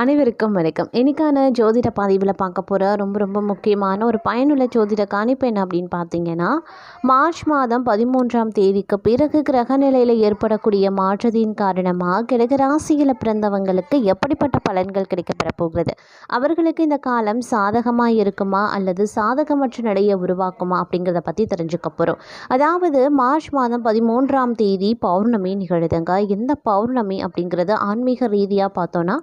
அனைவருக்கும் வணக்கம். இன்னைக்கான ஜோதிட பதிவில் பார்க்க போகிற ரொம்ப ரொம்ப முக்கியமான ஒரு பயனுள்ள ஜோதிட கணிப்பு என்ன அப்படின்னு பார்த்தீங்கன்னா மார்ச் மாதம் பதிமூன்றாம் தேதிக்கு பிறகு கிரக நிலையில் ஏற்படக்கூடிய மாற்றத்தின் காரணமாக கிழக்கு ராசியில் பிறந்தவங்களுக்கு எப்படிப்பட்ட பலன்கள் கிடைக்கப்பெற போகிறது? அவர்களுக்கு இந்த காலம் சாதகமாக இருக்குமா? அல்லது சாதகமற்ற நிலையை உருவாக்குமா? அப்படிங்கிறத பற்றி தெரிஞ்சுக்க போகிறோம் அதாவது மார்ச் மாதம் பதிமூன்றாம் தேதி பௌர்ணமி நிகழுதுங்க. இந்த பௌர்ணமி அப்படிங்கிறது ஆன்மீக ரீதியாக பார்த்தோன்னா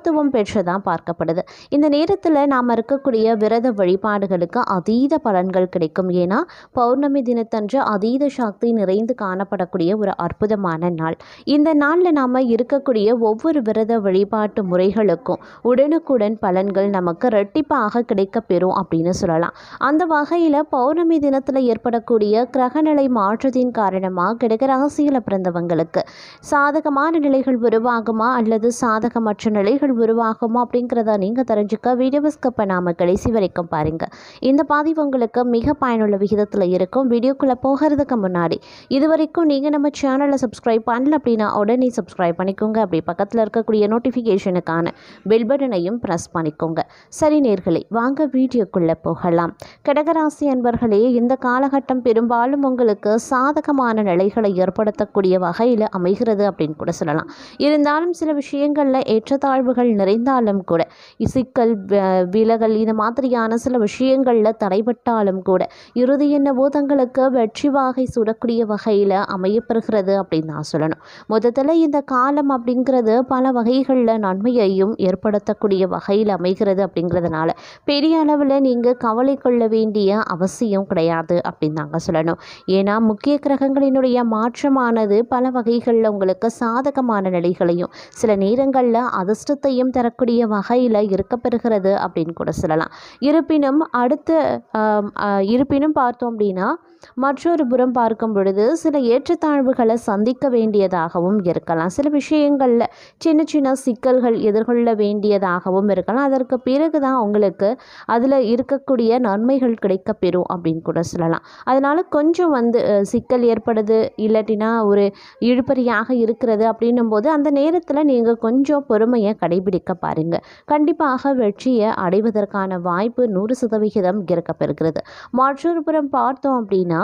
மகத்துவம் பெற்றதாக பார்க்கப்படுது. இந்த நேரத்தில் நாம் இருக்கக்கூடிய விரத வழிபாடுகளுக்கு அதீத பலன்கள் கிடைக்கும். ஏன்னா பௌர்ணமி தினத்தன்று அதீத சக்தி நிறைந்து காணப்படக்கூடிய ஒரு அற்புதமான நாள். இந்த நாளில் நாம் இருக்கக்கூடிய ஒவ்வொரு விரத வழிபாட்டு முறைகளுக்கும் உடனுக்குடன் பலன்கள் நமக்கு ரெட்டிப்பாக கிடைக்கப்பெறும் அப்படின்னு சொல்லலாம். அந்த வகையில் பௌர்ணமி தினத்தில் ஏற்படக்கூடிய கிரகநிலை மாற்றத்தின் காரணமாக கிடகராசியில் பிறந்தவங்களுக்கு சாதகமான நிலைகள் உருவாகுமா அல்லது சாதகமற்ற நிலைகள் உருவாகுமா அப்படிங்கிறத நீங்கள் தெரிஞ்சுக்க வீடியோவை ஸ்கிப் பண்ணாமல் கடைசி வரைக்கும் பாருங்கள் இந்த பதிவு உங்களுக்கு மிக பயனுள்ள விகிதத்தில் இருக்கும். வீடியோக்குள்ளே போகிறதுக்கு முன்னாடி இது வரைக்கும் நீங்கள் நம்ம சேனலை சப்ஸ்கிரைப் பண்ணல அப்படின்னா உடனே சப்ஸ்கிரைப் பண்ணிக்கோங்க. அப்படி பக்கத்தில் இருக்கக்கூடிய நோட்டிஃபிகேஷனுக்கான பெல் பட்டனையும் ப்ரெஸ் பண்ணிக்கோங்க. சரி நேர்களே வாங்க வீடியோக்குள்ளே போகலாம். கடகராசி அன்பர்களே இந்த காலகட்டம் பெரும்பாலும் உங்களுக்கு சாதகமான நிலைகளை ஏற்படுத்தக்கூடிய வகையில் அமைகிறது அப்படின்னு கூட சொல்லலாம். இருந்தாலும் சில விஷயங்களில் ஏற்றத்தாழ்வுகள் நிறைந்தாலும் கூட சிக்கல் விலகல் இந்த மாதிரியான சில விஷயங்களில் தடைபட்டாலும் கூட இறுதி என்னவோ தங்களுக்கு வெற்றி வாகை சுடக்கூடிய வகையில் அமையப்பெறுகிறது அப்படின்னு நான் சொல்லணும். மொத்தத்தில் இந்த காலம் அப்படிங்கிறது பல வகைகளில் நன்மையையும் ஏற்படுத்தக்கூடிய வகையில் அமைகிறது அப்படிங்கிறதுனால பெரிய அளவில் நீங்கள் கவலை கொள்ள வேண்டிய அவசியம் கிடையாது அப்படின்னு நாங்கள் சொல்லணும். ஏன்னா முக்கிய கிரகங்களினுடைய மாற்றமானது பல வகைகளில் உங்களுக்கு சாதகமான நிலைகளையும் சில நேரங்களில் சுகத்தையும் தரக்கூடிய வகையில் இருக்கப்பெறுகிறது அப்படின்னு கூட சொல்லலாம். இருப்பினும் அடுத்த இருப்பினும் பார்த்தோம் அப்படின்னா மற்றொரு புறம் பார்க்கும் பொழுது சில ஏற்றத்தாழ்வுகளை சந்திக்க வேண்டியதாகவும் இருக்கலாம். சில விஷயங்களில் சின்ன சின்ன சிக்கல்கள் எதிர்கொள்ள வேண்டியதாகவும் இருக்கலாம். அதற்கு பிறகு தான் உங்களுக்கு அதில் இருக்கக்கூடிய நன்மைகள் கிடைக்கப்பெறும் அப்படின்னு கூட சொல்லலாம். அதனால் கொஞ்சம் வந்து சிக்கல் ஏற்படுது இல்லாட்டினா ஒரு இழுபறியாக இருக்கிறது அப்படின்னும் போது அந்த நேரத்தில் நீங்கள் கொஞ்சம் பொறுமையை கடைபிடிக்க பாருங்கள் கண்டிப்பாக வெற்றியை அடைவதற்கான வாய்ப்பு நூறு சதவிகிதம் இருக்கப்பெறுகிறது மற்றொரு புறம் பார்த்தோம் அப்படின்னா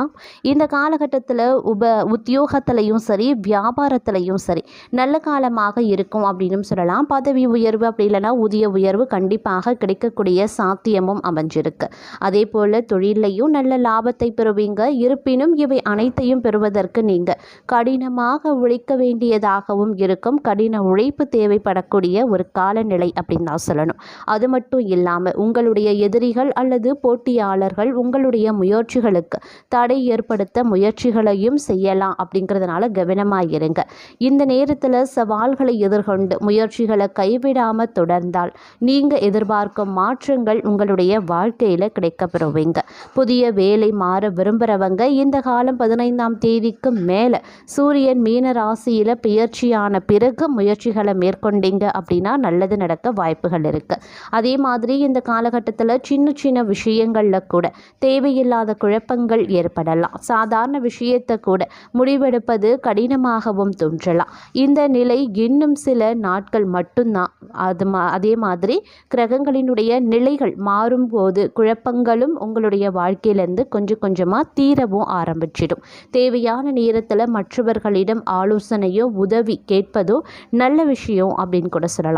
இந்த காலகட்டத்தில் உப உத்தியோகத்திலையும் சரி வியாபாரத்திலையும் சரி நல்ல காலமாக இருக்கும் அப்படின்னு சொல்லலாம். பதவி உயர்வு அப்படி இல்லைன்னா ஊதிய உயர்வு கண்டிப்பாக கிடைக்கக்கூடிய சாத்தியமும் அமைஞ்சிருக்கு. அதே போல் தொழிலையும் நல்ல லாபத்தை பெறுவீங்க. இருப்பினும் இவை அனைத்தையும் பெறுவதற்கு நீங்கள் கடினமாக உழைக்க வேண்டியதாகவும் இருக்கும். கடின உழைப்பு தேவைப்படக்கூடிய ஒரு காலநிலை அப்படின்னு தான் சொல்லணும். அது மட்டும் இல்லாமல் உங்களுடைய எதிரிகள் அல்லது போட்டியாளர்கள் உங்களுடைய முயற்சிகளுக்கு தடை ஏற்படுத்த முயற்சிகளையும் செய்யலாம் அப்படிங்கிறதுனால கவனமாக இருங்க. இந்த நேரத்தில் சவால்களை எதிர்கொண்டு முயற்சிகளை கைவிடாமல் தொடர்ந்தால் நீங்கள் எதிர்பார்க்கும் மாற்றங்கள் உங்களுடைய வாழ்க்கையில் கிடைக்கப்பெறுவீங்க. புதிய வேலை மாற விரும்புகிறவங்க இந்த காலம் பதினைந்தாம் தேதிக்கு மேலே சூரியன் மீன ராசியில் பெயர்ச்சியான பிறகு முயற்சிகளை மேற்கொண்டீங்க அப்படின்னா நல்லது நடக்க வாய்ப்புகள் இருக்குது அதே மாதிரி இந்த காலகட்டத்தில் சின்ன சின்ன விஷயங்களில் கூட தேவையில்லாத குழப்பங்கள் ஏற்படலாம். சாதாரண விஷயத்தை கூட முடிவெடுப்பது கடினமாகவும் தோன்றலாம். இந்த நிலை இன்னும் சில நாட்கள் மட்டும்தான். அது மா அதே மாதிரி கிரகங்களினுடைய நிலைகள் மாறும்போது குழப்பங்களும் உங்களுடைய வாழ்க்கையிலேருந்து கொஞ்சம் கொஞ்சமாக தீரவும் ஆரம்பிச்சிடும். தேவையான நேரத்தில் மற்றவர்களிடம் ஆலோசனையோ உதவி கேட்பதோ நல்ல விஷயம் அப்படின்னு கூட சொல்லலாம்.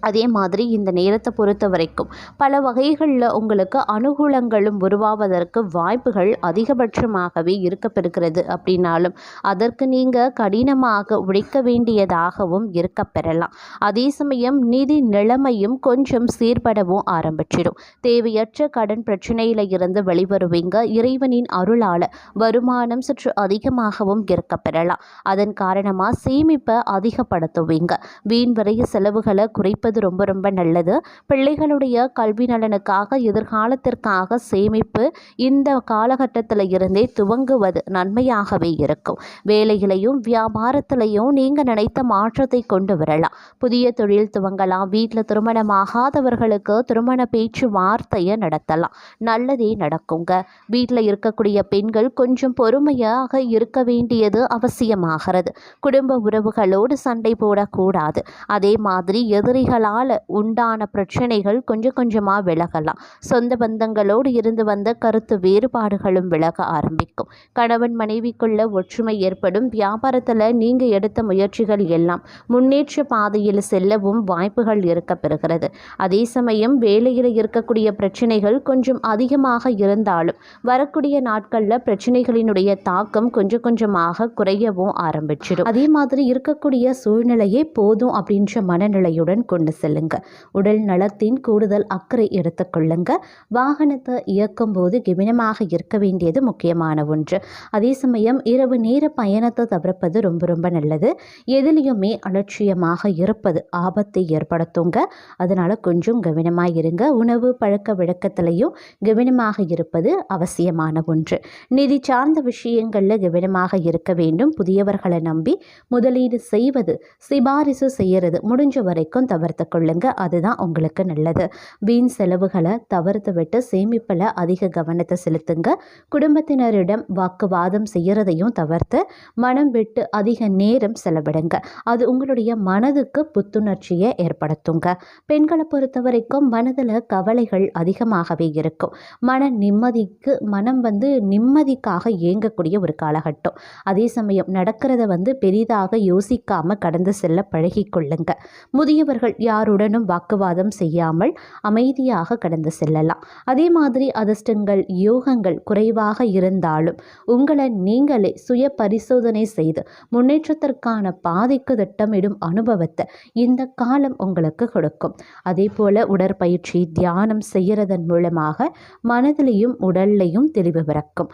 அதே மாதிரி இந்த நேரத்தை பொறுத்த வரைக்கும் பல வகைகளில் உங்களுக்கு அனுகூலங்களும் உருவாவதற்கு வாய்ப்புகள் அதிகபட்சமாகவே இருக்கப்பெறுகிறது. அப்படின்னாலும் அதற்கு நீங்கள் கடினமாக உழைக்க வேண்டியதாகவும் இருக்கப்பெறலாம். அதே சமயம் நிதி நிலைமையும் கொஞ்சம் சீர்படவும் ஆரம்பிச்சிடும். தேவையற்ற கடன் பிரச்சனையில இருந்து வெளிவருவீங்க. இறைவனின் அருளால் வருமானம் சற்று அதிகமாகவும் இருக்கப்பெறலாம். அதன் காரணமாக சேமிப்பை அதிகப்படுத்துவீங்க. வீண் வரைய செலவுகளை குறைப்பது ரொம்ப ரொம்ப நல்லது. பிள்ளைகளுடைய கல்வி நலனுக்காக எதிர்காலத்திற்காக சேமிப்பு இந்த காலகட்டத்தில் இருந்தே துவங்குவது நன்மையாகவே இருக்கும். வேலையிலையும் வியாபாரத்திலையும் நீங்கள் நினைத்த மாற்றத்தை கொண்டு வரலாம். புதிய தொழில் துவங்கலாம். வீட்டில் திருமணமாகாதவர்களுக்கு திருமண பேச்சு வார்த்தையை நடத்தலாம். நல்லதே நடக்குங்க. வீட்டில் இருக்கக்கூடிய பெண்கள் கொஞ்சம் பொறுமையாக இருக்க வேண்டியது அவசியமாகிறது. குடும்ப உறவுகளோடு சண்டை போடக்கூடாது. அதே மாதிரி எதிரிகள் உங்களால் உண்டான பிரச்சனைகள் கொஞ்சம் கொஞ்சமாக விலகலாம். சொந்த பந்தங்களோடு இருந்து வந்த கருத்து வேறுபாடுகளும் விலக ஆரம்பிக்கும். கணவன் மனைவிக்குள்ள ஒற்றுமை ஏற்படும். வியாபாரத்தில் நீங்கள் எடுத்த முயற்சிகள் எல்லாம் முன்னேற்ற பாதையில் செல்லவும் வாய்ப்புகள் இருக்க பெறுகிறது. அதே சமயம் வேலையில் இருக்கக்கூடிய பிரச்சனைகள் கொஞ்சம் அதிகமாக இருந்தாலும் வரக்கூடிய நாட்களில் பிரச்சனைகளினுடைய தாக்கம் கொஞ்சம் கொஞ்சமாக குறையவும் ஆரம்பிச்சிடும். அதே மாதிரி இருக்கக்கூடிய சூழ்நிலையே போதும் அப்படின்ற மனநிலையுடன் கொண்டு செல்லுங்க. உடல் நலத்தின் கூடுதல் அக்கறை எடுத்துக்கொள்ளுங்க வாகனத்தை இயக்கும் போது கவனமாக இருக்க வேண்டியது முக்கியமான ஒன்று. அதே சமயம் இரவு நேர பயணத்தை தவிர்ப்பது ரொம்ப ரொம்ப நல்லது. எதிலையுமே அலட்சியமாக இருப்பது ஆபத்தை ஏற்படுத்துங்க. அதனால் கொஞ்சம் கவனமாக இருங்க. உணவு பழக்க வழக்கத்திலையும் கவனமாக இருப்பது அவசியமான ஒன்று. நிதி சார்ந்த விஷயங்களில் கவனமாக இருக்க வேண்டும். புதியவர்களை நம்பி முதலீடு செய்வது சிபாரிசு செய்கிறது முடிஞ்ச வரைக்கும் தவிர்த்து கொள்ளுங்க அதுதான் உங்களுக்கு நல்லது. வீண் செலவுகளை தவிர்த்து விட்டு சேமிப்பில் அதிக கவனத்தை செலுத்துங்க. குடும்பத்தினரிடம் வாக்குவாதம் செய்கிறதையும் தவிர்த்து மனம் விட்டு அதிக நேரம் செலவிடுங்க. அது உங்களுடைய மனதுக்கு புத்துணர்ச்சியை ஏற்படுத்துங்க. பெண்களை பொறுத்த வரைக்கும் மனதில் கவலைகள் அதிகமாகவே இருக்கும். மன நிம்மதிக்கு மனம் வந்து நிம்மதிக்காக இயங்கக்கூடிய ஒரு காலகட்டம். அதே சமயம் நடக்கிறத வந்து பெரிதாக யோசிக்காமல் கடந்து செல்ல பழகிக்கொள்ளுங்க. முதியவர்கள் யாருடனும் வாக்குவாதம் செய்யாமல் அமைதியாக கடந்து செல்லலாம். அதே மாதிரி அதிர்ஷ்டங்கள் யோகங்கள் குறைவாக இருந்தாலும் உங்களை நீங்களே சுய பரிசோதனை செய்து முன்னேற்றத்திற்கான பாதைக்கு திட்டமிடும் அனுபவத்தை இந்த காலம் உங்களுக்கு கொடுக்கும். அதே போல் உடற்பயிற்சி தியானம் செய்கிறதன் மூலமாக மனதிலையும் உடல்லையும் தெளிவு பிறக்கும்.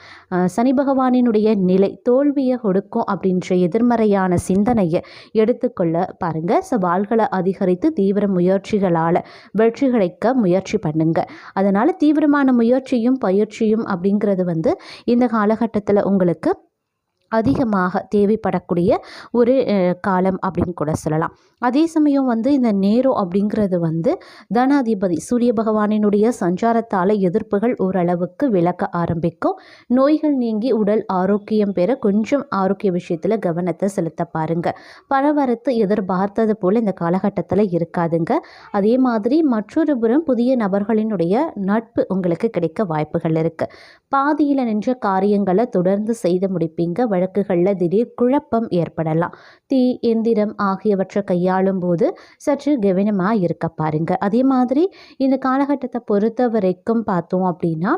சனி பகவானினுடைய நிலை தோல்வியை கொடுக்கும் அப்படின்ற எதிர்மறையான சிந்தனையை எடுத்துக்கொள்ள பாருங்கள் சவால்களை அதிகரித்து தீவிர முயற்சிகளால் வெற்றி கிடைக்க முயற்சி பண்ணுங்க. அதனால் தீவிரமான முயற்சியும் பயிற்சியும் அப்படிங்கிறது வந்து இந்த காலகட்டத்தில் உங்களுக்கு அதிகமாக தேவைப்படக்கூடிய ஒரு காலம் அப்படின்னு கூட சொல்லலாம். அதே சமயம் வந்து இந்த நேரம் அப்படிங்கிறது வந்து தனாதிபதி சூரிய பகவானினுடைய சஞ்சாரத்தால் எதிர்ப்புகள் ஓரளவுக்கு விளக்க ஆரம்பிக்கும். நோய்கள் நீங்கி உடல் ஆரோக்கியம் பெற கொஞ்சம் ஆரோக்கிய விஷயத்தில் கவனத்தை செலுத்த பாருங்க. பரவரத்து எதிர்பார்த்தது போல் இந்த காலகட்டத்தில் இருக்காதுங்க. அதே மாதிரி மற்றொரு புறம் புதிய நபர்களினுடைய நட்பு உங்களுக்கு கிடைக்க வாய்ப்புகள் இருக்குது பாதியில் நின்ற காரியங்களை தொடர்ந்து செய்து முடிப்பீங்க. வழக்குகளில் திடீர் குழப்பம் ஏற்படலாம். தீ எந்திரம் ஆகியவற்றை கையாளும் போது சற்று கவனமாக இருக்க பாருங்க. அதே மாதிரி இந்த காலகட்டத்தை பொறுத்த வரைக்கும் பார்த்தோம் அப்படின்னா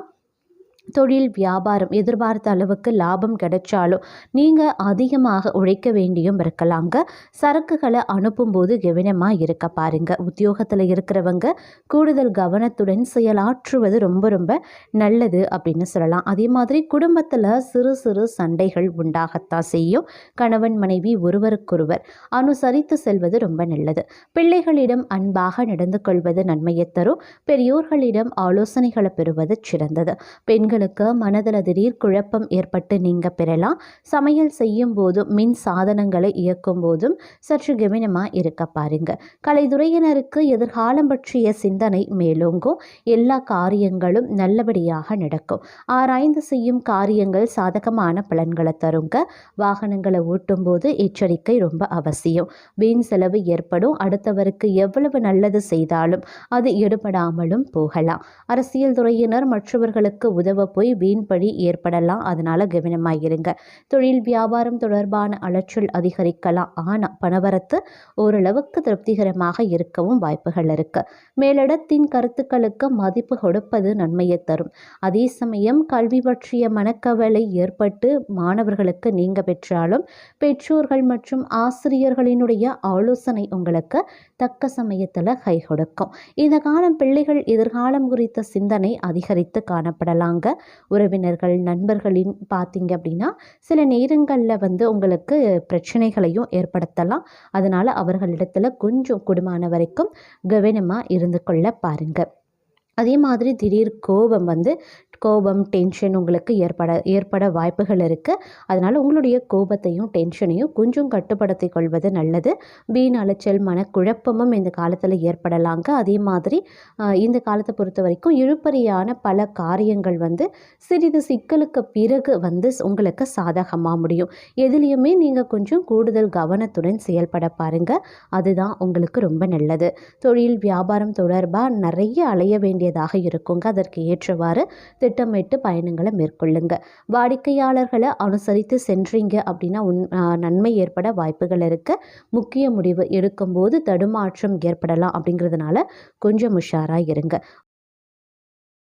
தொழில் வியாபாரம் எதிர்பார்த்த அளவுக்கு லாபம் கிடைச்சாலும் நீங்கள் அதிகமாக உழைக்க வேண்டியும் இருக்கலாங்க சரக்குகளை அனுப்பும்போது கவனமாக இருக்க பாருங்க. உத்தியோகத்தில் இருக்கிறவங்க கூடுதல் கவனத்துடன் செயலாற்றுவது ரொம்ப ரொம்ப நல்லது அப்படின்னு சொல்லலாம். அதே மாதிரி குடும்பத்தில் சிறு சிறு சண்டைகள் உண்டாகத்தான் செய்யும். கணவன் மனைவி ஒருவருக்கொருவர் அனுசரித்து செல்வது ரொம்ப நல்லது. பிள்ளைகளிடம் அன்பாக நடந்து கொள்வது நன்மையை தரும். பெரியோர்களிடம் ஆலோசனைகளை பெறுவது சிறந்தது. பெண்கள் பெண்களுக்கு மனதில் திடீர் குழப்பம் ஏற்பட்டு நீங்க பெறலாம். சமையல் செய்யும் போதும் மின் சாதனங்களை இயக்கும் போதும் சற்று கவனமாக இருக்க பாருங்க. கலைத்துறையினருக்கு எதிர்காலம் பற்றிய சிந்தனை மேலோங்கும். எல்லா காரியங்களும் நல்லபடியாக நடக்கும். ஆராய்ந்து செய்யும் காரியங்கள் சாதகமான பலன்களை தருங்க. வாகனங்களை ஓட்டும் போது எச்சரிக்கை ரொம்ப அவசியம். வீண் செலவு ஏற்படும். அடுத்தவருக்கு எவ்வளவு நல்லது செய்தாலும் அது எடுபடாமலும் போகலாம். அரசியல் துறையினர் மற்றவர்களுக்கு உதவ போய் வீண்பழி ஏற்படலாம். அதனால் கவனமாக இருங்க தொழில் வியாபாரம் தொடர்பான அலைச்சல் அதிகரிக்கலாம். ஆனால் பணவரத்து ஓரளவுக்கு திருப்திகரமாக இருக்கவும் வாய்ப்புகள் இருக்கு. மேலிடத்தின் கருத்துக்களுக்கு மதிப்பு கொடுப்பது நன்மையை தரும். அதே சமயம் கல்வி பற்றிய மனக்கவலை ஏற்பட்டு மாணவர்களுக்கு நீங்க பெற்றாலும் பெற்றோர்கள் மற்றும் ஆசிரியர்களினுடைய ஆலோசனை உங்களுக்கு தக்க சமயத்தில் கை கொடுக்கும். இந்த காலம் பிள்ளைகள் எதிர்காலம் குறித்த சிந்தனை அதிகரித்து காணப்படலாங்க. உறவினர்கள் நண்பர்களின் பார்த்தீங்க அப்படின்னா சில நேரங்களில் வந்து உங்களுக்கு பிரச்சனைகளையும் ஏற்படுத்தலாம். அதனால் அவர்களிடத்தில் கொஞ்சம் குடும்பமான வரைக்கும் கவனமாக இருந்து கொள்ள பாருங்கள் அதே மாதிரி திடீர் கோபம் வந்து கோபம் டென்ஷன் உங்களுக்கு ஏற்பட ஏற்பட வாய்ப்புகள் இருக்குது அதனால் உங்களுடைய கோபத்தையும் டென்ஷனையும் கொஞ்சம் கட்டுப்படுத்தி கொள்வது நல்லது. வீண் அலைச்சல் மனக்குழப்பமும் இந்த காலத்தில் ஏற்படலாங்க. அதே மாதிரி இந்த காலத்தை பொறுத்த வரைக்கும் இழுப்பறியான பல காரியங்கள் வந்து சிறிது சிக்கலுக்கு பிறகு வந்து உங்களுக்கு சாதகமாக முடியும். எதுலேயுமே நீங்கள் கொஞ்சம் கூடுதல் கவனத்துடன் செயல்பட பாருங்க. அதுதான் உங்களுக்கு ரொம்ப நல்லது. தொழில் வியாபாரம் தொடர்பாக நிறைய அலைய வேண்டியதாக இருக்குங்க. அதற்கு ஏற்றவாறு திட்டமிட்டு பயணங்களை மேற்கொள்ளுங்க. வாடிக்கையாளர்களை அனுசரித்து சென்றீங்க அப்படின்னா உன் நன்மை ஏற்பட வாய்ப்புகள் இருக்க. முக்கிய முடிவு எடுக்கும்போது தடுமாற்றம் ஏற்படலாம் அப்படிங்கிறதுனால கொஞ்சம் உஷாராக இருங்க.